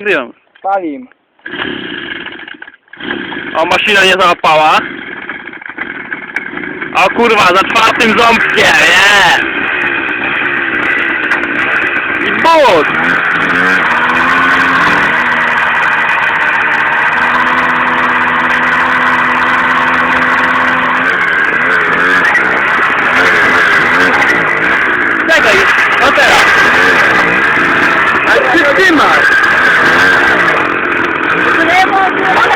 Wiem. Palim. O, maszyna nie załapała. O kurwa, za czwartym ząbkiem, nie! I but! Come on,